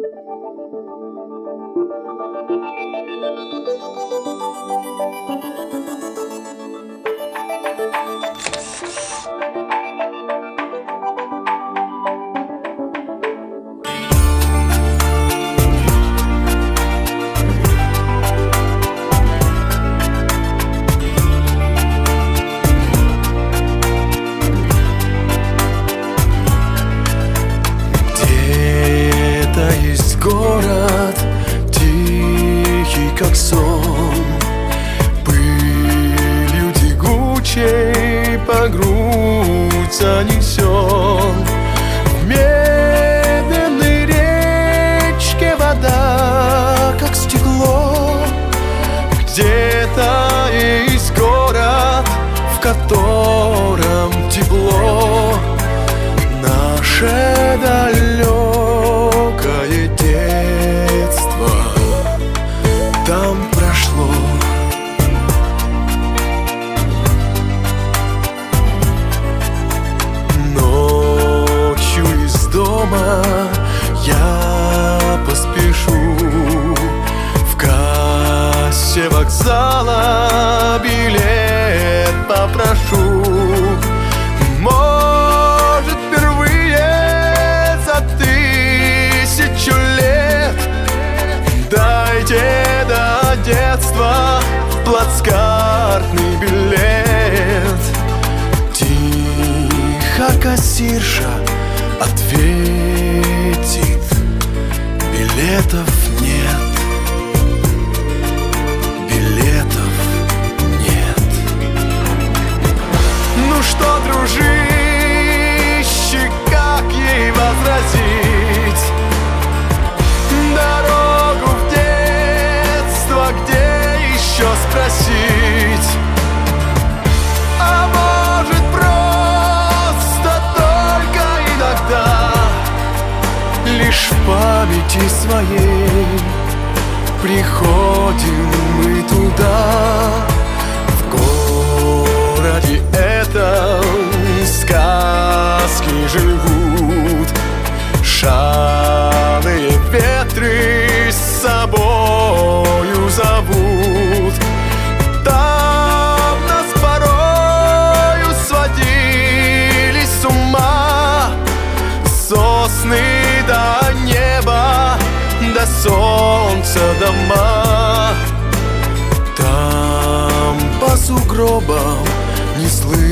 Где-то сон Пылью тягучей По грудь занесен В медленной речке Вода, как стекло Где-то я поспешу. В кассе вокзала билет попрошу. Может, впервые за тысячу лет Дайте до детства плацкартный билет. Тихо кассирша ответит Билетов нет. Билетов нет. Ну что, дружище, памяти своей. Приходим мы туда до солнца дома. Там по сугробам не слышно